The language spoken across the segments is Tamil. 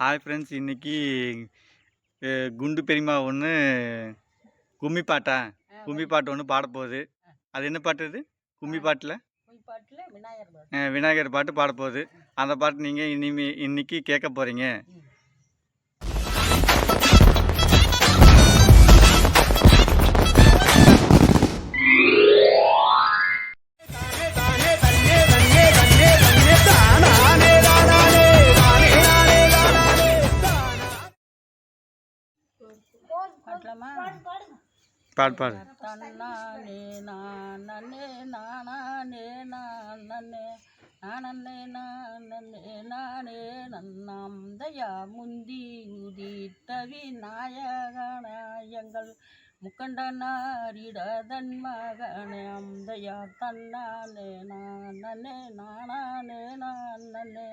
ஹாய் ஃப்ரெண்ட்ஸ் இன்னைக்கு அஹ், குண்டு பெரியம்மா ஒன்று கும்மி பாட்டா? கும்மி பாட்டு ஒன்று பாட போகுது அது என்ன பாட்டு இது? கும்மி பாட்டில்? விநாயகர் பாட்டு. விநாயகர் பாட்டு பாட போகுது அந்த பாட்டு நீங்கள் இனிமே இன்னைக்கு கேட்க போகிறீங்க பாட்டலாமா? பாடு பாடு. தன்னானே நானே நானே நானே நானே நானே நானே நன்னாம் தயா முந்தி உதித்த விநாயகனாயங்கள் முக்கண்டனாரிடதன் மகனே அந்தயா தன்னானே நானே நானே நானே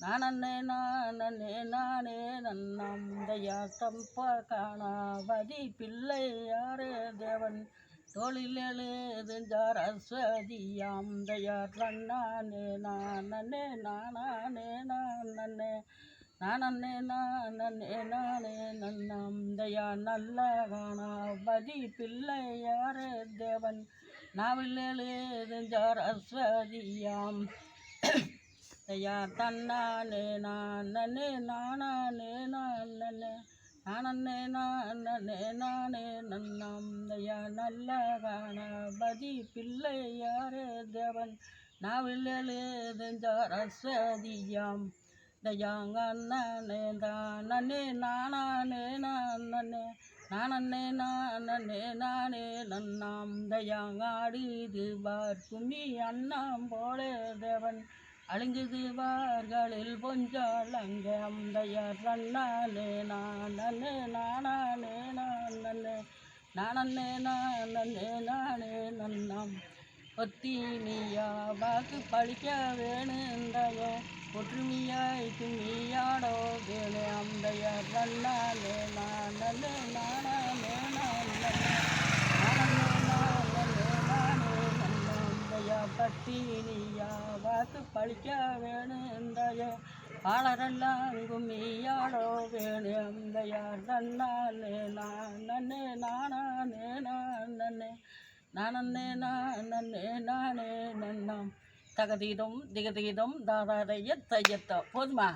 நானே நானே நானே நன்னந்தயா தம்ப காணாவதி பிள்ளை யாரே தேவன்? தோளில் எழுதுஞ்சார் அஸ்வதியாம் தயார் நன்னானே நானே நானே நானே நானே நானே நானே நன்னாம் தயா நல்ல காணாவதி பிள்ளை யாரே தேவன்? நாவில் எழுதுஞ்சார் அஸ்வதியாம் ஐயா தன்னானே நானே நானே நானே நானே நானே நானே நன்னாம் ஐயா நல்ல கணபதி பிள்ளை யாரே தேவன். நாவில் எழுதுஞ்சார் அஸ்வதியாம். தயாங்கண்ணே தானே நானே நானே நானே நானே நானே நன்னாம். தயாங்காடுது பார் கும்மி அண்ணாம் போலே தேவன். அழிங்குது வார்களில் பொஞ்சால் அங்கே அந்தையார் நன்னானே நானே நானே நானே நானே நானே நானே நன்னாம். ஒத்தினியா வாக்கு பழிக்க வேணுந்தாயோ ஒற்றுமையாய் துணியாடோ வேணு அந்தையார் நன்னானே நானே நானே நானே பட்டினியாவாக்கு பழிக்க வேணுந்தாயோ? பாலரெல்லாம் கும்மியாடோ வேணு அந்தையார் நன்னானே நானே நானே நானே நானே நானே நானே நன்னாம். தகதீதம் திகதீதம் தாதாரைய தையத்தா. போதுமா?